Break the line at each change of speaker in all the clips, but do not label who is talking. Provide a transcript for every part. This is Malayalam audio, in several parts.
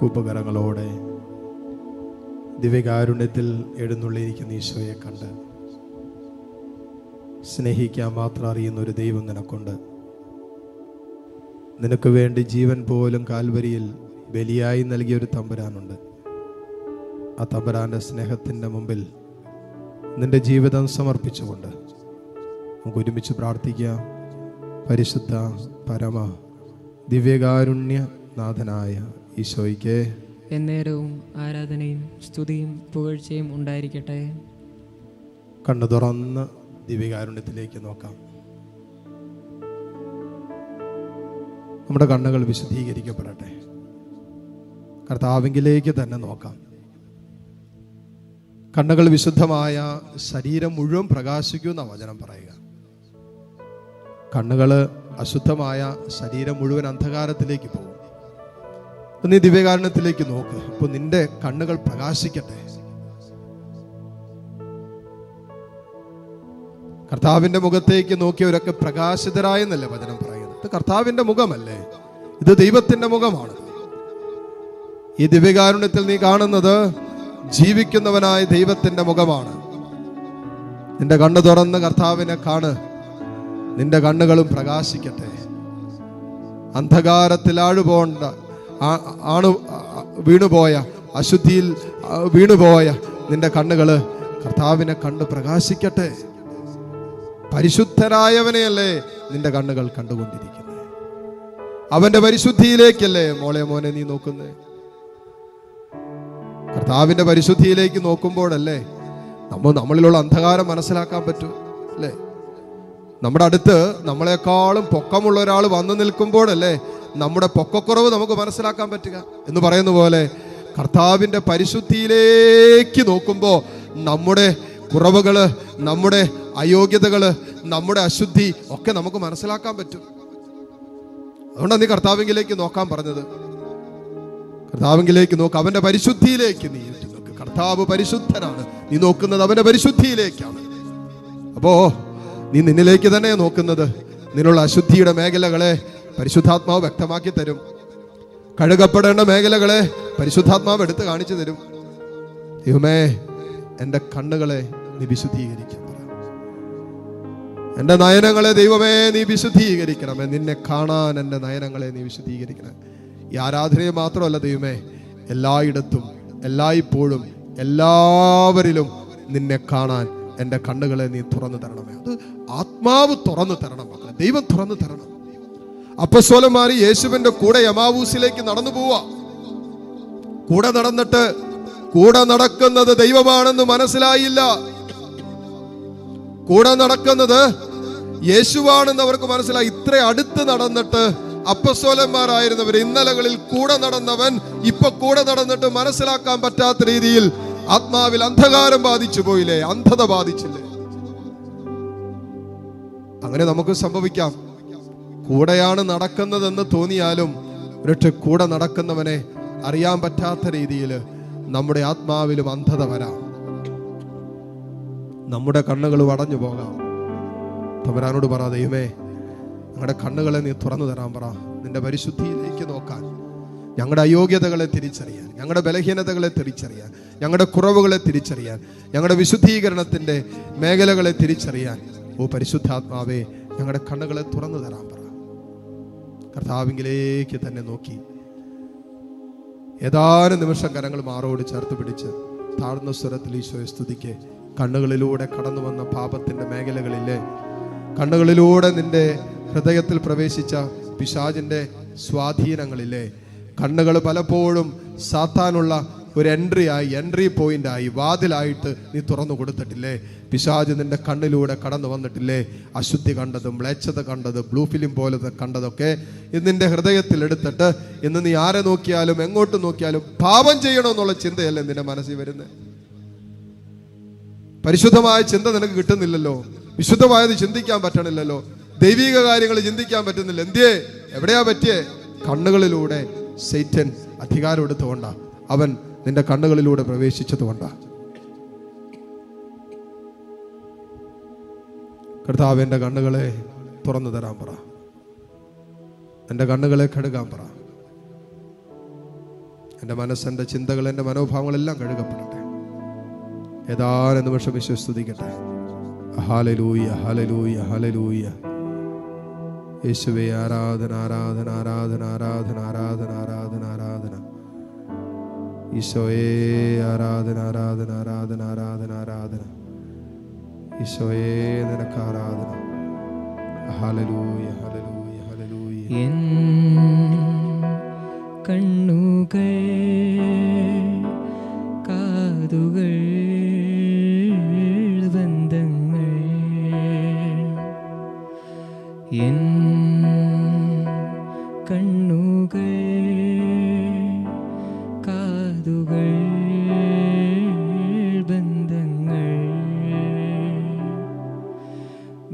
കൂപ്പകരങ്ങളോടെ ദിവ്യകാരുണ്യത്തിൽ എഴുന്നള്ളിയിരിക്കുന്ന ഈശോയെ കണ്ട് സ്നേഹിക്കാൻ മാത്രം അറിയുന്ന ഒരു ദൈവം നിനക്കുണ്ട്. നിനക്ക് വേണ്ടി ജീവൻ പോലും കാൽവരിയിൽ ബലിയായി നൽകിയ ഒരു തമ്പുരാനുണ്ട്. ആ തമ്പുരാന്റെ സ്നേഹത്തിന്റെ മുമ്പിൽ നിന്റെ ജീവിതം സമർപ്പിച്ചുകൊണ്ട് നമുക്ക് ഒരുമിച്ച് പ്രാർത്ഥിക്കാം. പരിശുദ്ധ പരമ ദിവ്യകാരുണ്യ നാഥനായ ഈശോയ്ക്ക്
എന്നേരവും ആരാധനയും സ്തുതിയും പുകഴ്ചയും ഉണ്ടായിരിക്കട്ടെ.
കണ്ണു തുറന്ന് ദിവ്യകാരുണ്യത്തിലേക്ക് നോക്കാം. നമ്മുടെ കണ്ണുകൾ വിശദീകരിക്കപ്പെടട്ടെ കർത്താവിങ്കിലേക്ക് തന്നെ നോക്കാം. കണ്ണുകൾ വിശുദ്ധമായ ശരീരം മുഴുവൻ പ്രകാശിക്കുന്ന വചനം പറയുക. കണ്ണുകൾ അശുദ്ധമായ ശരീരം മുഴുവൻ അന്ധകാരത്തിലേക്ക് പോകും. നീ ദിവ്യകാരണത്തിലേക്ക് നോക്ക്. അപ്പൊ നിന്റെ കണ്ണുകൾ പ്രകാശിക്കട്ടെ. കർത്താവിന്റെ മുഖത്തേക്ക് നോക്കിയവരൊക്കെ പ്രകാശിതരായെന്നല്ലേ വചനം പറയുന്നത്? കർത്താവിന്റെ മുഖമല്ലേ? ഇത് ദൈവത്തിന്റെ മുഖമാണ്. ഈ ദിവ്യകാരുണ്യത്തിൽ നീ കാണുന്നത് ജീവിക്കുന്നവനായ ദൈവത്തിന്റെ മുഖമാണ്. നിന്റെ കണ്ണ് തുറന്ന് കർത്താവിനെ കാണ്. നിന്റെ കണ്ണുകളും പ്രകാശിക്കട്ടെ. ആ- ആണ് വീണുപോയ അശുദ്ധിയിൽ വീണുപോയ നിന്റെ കണ്ണുകൾ കർത്താവിനെ കണ്ട് പ്രകാശിക്കട്ടെ. പരിശുദ്ധരായവനെയല്ലേ നിന്റെ കണ്ണുകൾ കണ്ടുകൊണ്ടിരിക്കുന്നത് അവന്റെ പരിശുദ്ധിയിലേക്കല്ലേ മോളെ മോനെ നീ നോക്കുന്നത് കർത്താവിന്റെ പരിശുദ്ധിയിലേക്ക് നോക്കുമ്പോഴല്ലേ നമ്മൾ നമ്മളിലുള്ള അന്ധകാരം മനസ്സിലാക്കാൻ പറ്റൂ അല്ലേ? നമ്മുടെ അടുത്ത് നമ്മളെക്കാളും പൊക്കമുള്ള ഒരാൾ വന്നു നിൽക്കുമ്പോഴല്ലേ നമ്മുടെ പൊക്കക്കുറവ് നമുക്ക് മനസ്സിലാക്കാൻ പറ്റുക. എന്ന് പറയുന്ന പോലെ കർത്താവിന്റെ പരിശുദ്ധിയിലേക്ക് നോക്കുമ്പോൾ നമ്മുടെ കുറവുകൾ നമ്മുടെ അയോഗ്യതകൾ നമ്മുടെ അശുദ്ധി ഒക്കെ നമുക്ക് മനസ്സിലാക്കാൻ പറ്റും. അതുകൊണ്ടാണ് നീ കർത്താവിങ്കിലേക്ക് നോക്കാൻ പറഞ്ഞത്. കർത്താവിങ്കിലേക്ക് നോക്ക് അവന്റെ പരിശുദ്ധിയിലേക്ക് നീ നോക്ക്. കർത്താവ് പരിശുദ്ധനാണ്. നീ നോക്കുന്നത് അവന്റെ പരിശുദ്ധിയിലേക്കാണ്. അപ്പോ നീ നിന്നിലേക്ക് തന്നെ നോക്കുന്നത് നിന്നുള്ള അശുദ്ധിയുടെ മേഖലകളെ പരിശുദ്ധാത്മാവ് വ്യക്തമാക്കി തരും. കഴുകപ്പെടേണ്ട മേഖലകളെ പരിശുദ്ധാത്മാവ് എടുത്ത് കാണിച്ചു തരും. ദൈവമേ എന്റെ കണ്ണുകളെ നീ വിശുദ്ധീകരിക്കാൻ പറ എന്റെ നയനങ്ങളെ ദൈവമേ നീ വിശുദ്ധീകരിക്കണമേ. നിന്നെ കാണാൻ എന്റെ നയനങ്ങളെ നീ വിശുദ്ധീകരിക്കണം ഈ ആരാധനയെ മാത്രമല്ല ദൈവമേ എല്ലായിടത്തും എല്ലായ്പ്പോഴും എല്ലാവരിലും നിന്നെ കാണാൻ എന്റെ കണ്ണുകളെ നീ തുറന്നു തരണമേ. അത് ആത്മാവ് തുറന്നു തരണം ദൈവം തുറന്നു തരണം. അപ്പസ്വലന്മാര് യേശുവിന്റെ കൂടെ യമാവൂസിലേക്ക് നടന്നു പോവാ കൂടെ നടന്നിട്ട് കൂടെ നടക്കുന്നത് ദൈവമാണെന്ന് മനസ്സിലായില്ല. കൂടെ നടക്കുന്നത് യേശുവാണെന്ന് അവർക്ക് മനസ്സിലായി. ഇത്ര അടുത്ത് നടന്നിട്ട് അപ്പസ്വലന്മാരായിരുന്നവർ ഇന്നലകളിൽ കൂടെ നടന്നവൻ ഇപ്പൊ കൂടെ നടന്നിട്ട് മനസ്സിലാക്കാൻ പറ്റാത്ത രീതിയിൽ ആത്മാവിൽ അന്ധകാരം ബാധിച്ചു പോയില്ലേ? അന്ധത ബാധിച്ചില്ലേ? അങ്ങനെ നമുക്ക് സംഭവിക്കാം. കൂടെയാണ് നടക്കുന്നതെന്ന് തോന്നിയാലും ഒരൊറ്റ കൂടെ നടക്കുന്നവനെ അറിയാൻ പറ്റാത്ത രീതിയിൽ നമ്മുടെ ആത്മാവിലും അന്ധത വരാം. നമ്മുടെ കണ്ണുകൾ വടഞ്ഞു പോകാം. തമരാനോട് പറ ദൈവമേ ഞങ്ങളുടെ കണ്ണുകളെ നീ തുറന്നു തരാൻ പറ. നിന്റെ പരിശുദ്ധിയിലേക്ക് നോക്കാൻ. ഞങ്ങളുടെ അയോഗ്യതകളെ തിരിച്ചറിയാൻ. ഞങ്ങളുടെ ബലഹീനതകളെ തിരിച്ചറിയാൻ. ഞങ്ങളുടെ കുറവുകളെ തിരിച്ചറിയാൻ. ഞങ്ങളുടെ വിശുദ്ധീകരണത്തിന്റെ മേഖലകളെ തിരിച്ചറിയാൻ. ഓ പരിശുദ്ധാത്മാവേ ഞങ്ങളുടെ കണ്ണുകളെ തുറന്നു തരാൻ പറ. കർത്താവിങ്കിലേക്ക് തന്നെ നോക്കി. ഏതാനും നിമിഷം കരങ്ങൾ മാറോട് ചേർത്ത് പിടിച്ച് താഴ്ന്ന സ്വരത്തിൽ ഈശോയെ സ്തുതിക്ക്. കണ്ണുകളിലൂടെ കടന്നു വന്ന പാപത്തിന്റെ മേഖലകളിലെ കണ്ണുകളിലൂടെ നിന്റെ ഹൃദയത്തിൽ പ്രവേശിച്ച പിശാജിന്റെ സ്വാധീനങ്ങളിലെ കണ്ണുകൾ പലപ്പോഴും സാത്താനുള്ള ഒരു എൻട്രി ആയി എൻട്രി പോയിന്റ് ആയി വാതിലായിട്ട് നീ തുറന്നു കൊടുത്തിട്ടില്ലേ? പിശാജ് നിന്റെ കണ്ണിലൂടെ കടന്നു വന്നിട്ടില്ലേ? അശുദ്ധി കണ്ടതും മ്ലേച്ഛത കണ്ടത് ബ്ലൂ ഫിലിം പോലത്തെ കണ്ടതൊക്കെ ഇന്ന് നിന്റെ ഹൃദയത്തിൽ എടുത്തിട്ട് ഇന്ന് നീ ആരെ നോക്കിയാലും എങ്ങോട്ട് നോക്കിയാലും പാപം ചെയ്യണമെന്നുള്ള ചിന്തയല്ലേ നിന്റെ മനസ്സിൽ വരുന്നത് പരിശുദ്ധമായ ചിന്ത നിനക്ക് കിട്ടുന്നില്ലല്ലോ. വിശുദ്ധമായത് ചിന്തിക്കാൻ പറ്റണില്ലല്ലോ. ദൈവിക കാര്യങ്ങൾ ചിന്തിക്കാൻ പറ്റുന്നില്ല. എന്തിയേ? എവിടെയാ പറ്റിയേ? കണ്ണുകളിലൂടെ സെയ്റ്റൻ അധികാരം എടുത്തുകൊണ്ടാ അവൻ നിന്റെ കണ്ണുകളിലൂടെ പ്രവേശിച്ചതുകൊണ്ടാണ് കർത്താവ് എന്റെ കണ്ണുകളെ തുറന്നു തരാൻ പറ. എന്റെ കണ്ണുകളെ കഴുകാൻ പറ. എന്റെ മനസ്സെന്റെ ചിന്തകൾ എന്റെ മനോഭാവങ്ങളെല്ലാം കഴുകപ്പെടട്ടെ. ഏതാനും നിമിഷം വിശ്വസ്തുതിക്കട്ടെ ഹാലലൂയ ഹാലലൂയ ഹാലലൂയ യേശുവേ ആരാധന ആരാധന ആരാധന ആരാധന ആരാധന ആരാധന ആരാധന ഈശോയേ ആരാധന ആരാധന ആരാധന ആരാധന ആരാധന. ഈശോയേ നിനക്ക് ആരാധന. ഹലലൂയ ഹലലൂയ ഹലലൂയ
കണ്ണുകൾ കാതുകൾ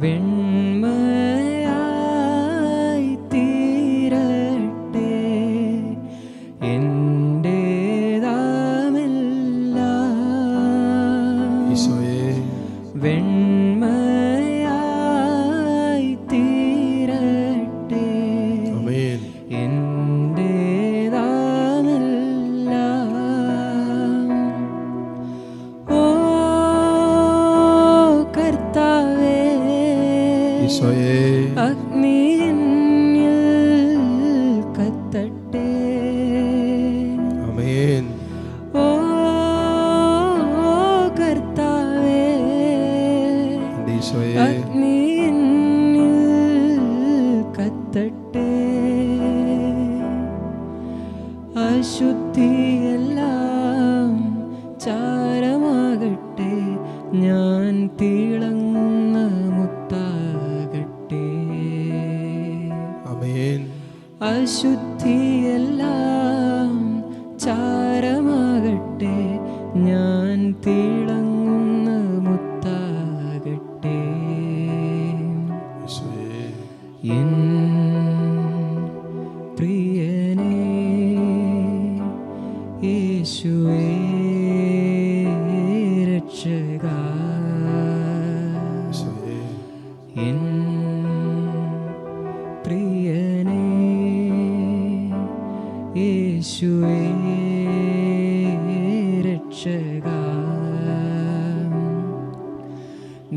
வெண்
ഈശോയേ
അഗ്നിയിൽ കത്തട്ടെ.
ആമേൻ.
ഓ കർത്താവേ.
എന്റെ ഈശോയേ
അഗ്നിയിൽ കത്തട്ടെ. അശുദ്ധിയെല്ലാം ചാരമാകട്ടെ. ഞാൻ തിളങ്ങുന്ന അശുദ്ധിയെല്ലാം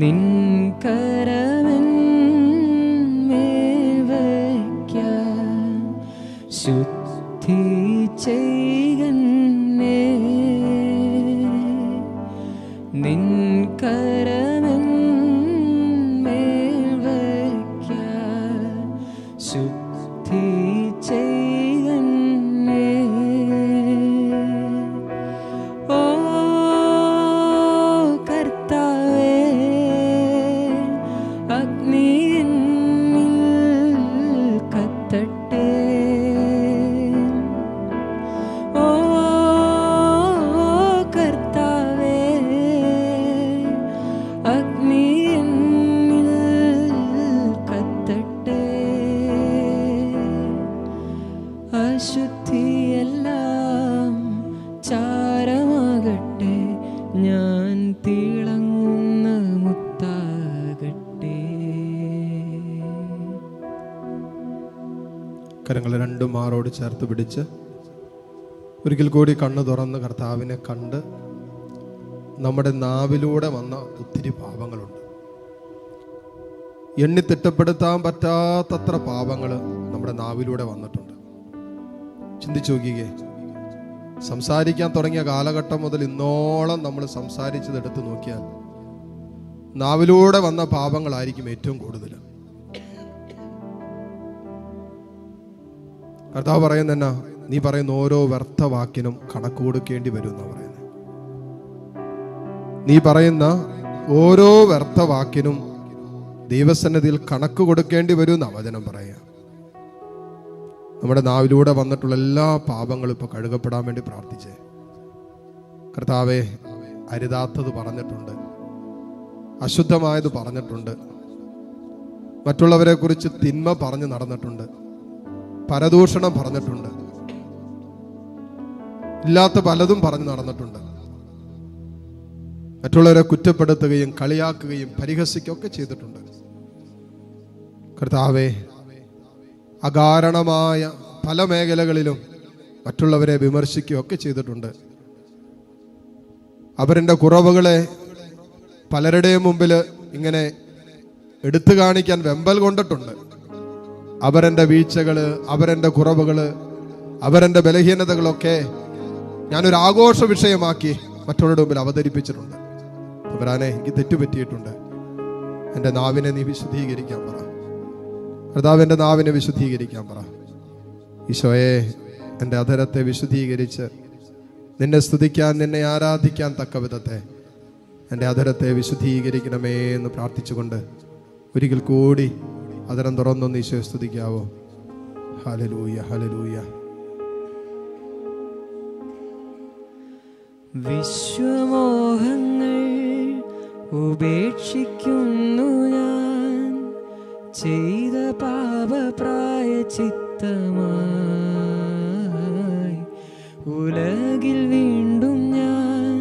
നിൻ കരമൻ മേവയ്ക്കാൻ ശുദ്ധി ചെയ്യന്നേ നിൻ കരമൻ മേൽവയ്ക്കാൻ ശുദ്ധി ചെയ്യന്നേ
മാറോട് ചേർത്ത് പിടിച്ച് ഒരിക്കൽ കൂടി കണ്ണ് തുറന്ന് കർത്താവിനെ കണ്ട് നമ്മുടെ നാവിലൂടെ വന്ന ഒത്തിരി പാപങ്ങളുണ്ട്. എണ്ണി തിട്ടപ്പെടുത്താൻ പറ്റാത്തത്ര പാപങ്ങൾ നമ്മുടെ നാവിലൂടെ വന്നിട്ടുണ്ട്. ചിന്തിച്ചു നോക്കിക്കേ. സംസാരിക്കാൻ തുടങ്ങിയ കാലഘട്ടം മുതൽ ഇന്നോളം നമ്മൾ സംസാരിച്ചത് എടുത്തു നോക്കിയാൽ നാവിലൂടെ വന്ന പാപങ്ങളായിരിക്കും ഏറ്റവും കൂടുതൽ കർത്താവ് പറയുന്ന എന്നാ? നീ പറയുന്ന ഓരോ വ്യർത്ഥ വാക്കിനും കണക്ക് കൊടുക്കേണ്ടി വരും എന്നാ പറയുന്നത്. നീ പറയുന്ന ഓരോ വ്യർത്ഥ വാക്കിനും ദൈവസന്നതിയിൽ കണക്ക് കൊടുക്കേണ്ടി വരും എന്നാ പറയുക. നമ്മുടെ നാവിലൂടെ വന്നിട്ടുള്ള എല്ലാ പാപങ്ങളും ഇപ്പൊ കഴുകപ്പെടാൻ വേണ്ടി പ്രാർത്ഥിച്ചേ. കർത്താവെ അരുതാത്തത് പറഞ്ഞിട്ടുണ്ട്. അശുദ്ധമായത് പറഞ്ഞിട്ടുണ്ട്. മറ്റുള്ളവരെ കുറിച്ച് തിന്മ പറഞ്ഞു നടന്നിട്ടുണ്ട്. പരദൂഷണം പറഞ്ഞിട്ടുണ്ട്. ഇല്ലാത്ത പലതും പറഞ്ഞു നടന്നിട്ടുണ്ട്. മറ്റുള്ളവരെ കുറ്റപ്പെടുത്തുകയും കളിയാക്കുകയും പരിഹസിക്കുകയൊക്കെ ചെയ്തിട്ടുണ്ട്. കർത്താവേ അകാരണമായ പല മേഖലകളിലും മറ്റുള്ളവരെ വിമർശിക്കുകയൊക്കെ ചെയ്തിട്ടുണ്ട്. അവരുടെ കുറവുകളെ പലരുടെയും മുമ്പിൽ ഇങ്ങനെ എടുത്തു കാണിക്കാൻ വെമ്പൽ കൊണ്ടിട്ടുണ്ട്. അവരെന്റെ വീഴ്ചകൾ അവരെന്റെ കുറവുകൾ അവരെന്റെ ബലഹീനതകളൊക്കെ ഞാനൊരു ആഘോഷ വിഷയമാക്കി മറ്റുള്ളവരുടെ മുമ്പിൽ അവതരിപ്പിച്ചിട്ടുണ്ട്. അവരാനെ എനിക്ക് തെറ്റുപറ്റിയിട്ടുണ്ട്. എന്റെ നാവിനെ നീ വിശുദ്ധീകരിക്കാൻ പറ. കർത്താവിന്റെ നാവിനെ വിശുദ്ധീകരിക്കാൻ പറ. ഈശോയെ എന്റെ അധരത്തെ വിശുദ്ധീകരിച്ച് നിന്നെ സ്തുതിക്കാൻ നിന്നെ ആരാധിക്കാൻ തക്ക വിധത്തെ എന്റെ അധരത്തെ വിശുദ്ധീകരിക്കണമേ എന്ന് പ്രാർത്ഥിച്ചുകൊണ്ട് ഒരിക്കൽ കൂടി അധരം തുറന്നൊന്ന് ഈശോയെ സ്തുതിക്കാവോ? ഹലലൂയ ഹലലൂയ
വിശ്വമോഹങ്ങൾ ഉപേക്ഷിക്കുന്നു ഞാൻ. ചെയ്ത പാപപ്രായ ചിത്തമായി ഉലകിൽ വീണ്ടും ഞാൻ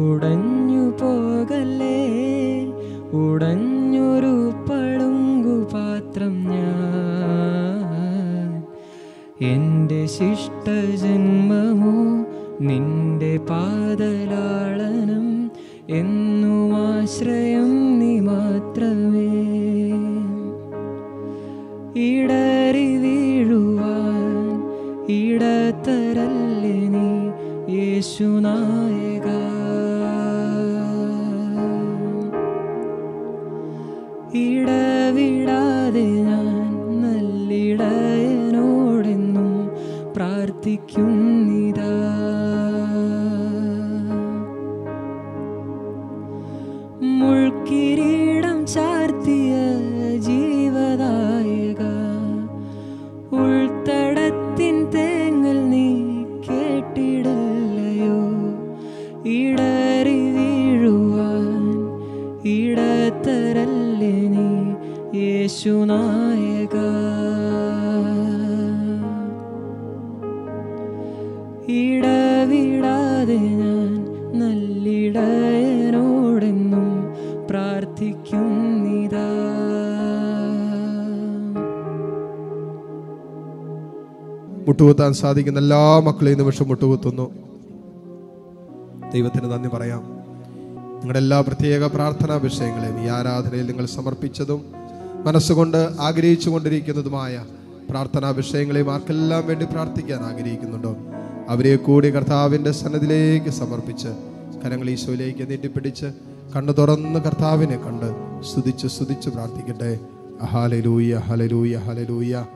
ഉടഞ്ഞു പോകല്ലേ ഉടഞ്ഞൊരു എന്റെ ശിഷ്ടജന്മമോ നിന്റെ പാതലാളനം എന്നും ആശ്രയം നീ മാത്രമേ. ഇടറി വീഴുവാൻ ഇടത്തരല്ലേ നീ യേശുനായക ഇടത്തരല്ലേ നീ യേശുനായക ഇടവിടാതെ ഞാൻ നല്ലിടയനോടെന്നും പ്രാർത്ഥിക്കുന്നിതാ.
മുട്ടുകുത്താൻ സാധിക്കുന്ന എല്ലാ മക്കളെയും നിമിഷം മുട്ടുകുത്തുന്നു. ദൈവത്തിന് നന്ദി പറയാം. നിങ്ങളുടെ എല്ലാ പ്രത്യേക പ്രാർത്ഥനാ വിഷയങ്ങളെയും ഈ ആരാധനയിൽ നിങ്ങൾ സമർപ്പിച്ചതും മനസ്സുകൊണ്ട് ആഗ്രഹിച്ചു കൊണ്ടിരിക്കുന്നതുമായ പ്രാർത്ഥനാ വിഷയങ്ങളെയും ആർക്കെല്ലാം വേണ്ടി പ്രാർത്ഥിക്കാൻ ആഗ്രഹിക്കുന്നുണ്ടോ? അവരെ കൂടി കർത്താവിന്റെ സന്നദ്ധിലേക്ക് സമർപ്പിച്ച് കരങ്ങൾ ഈശോയിലേക്ക് നീട്ടിപ്പിടിച്ച് കണ്ണു തുറന്ന് കർത്താവിനെ കണ്ട് സ്തുതിച്ച് സ്തുതിച്ച് പ്രാർത്ഥിക്കട്ടെ. ഹലലൂയ ഹലലൂയ ഹലലൂയ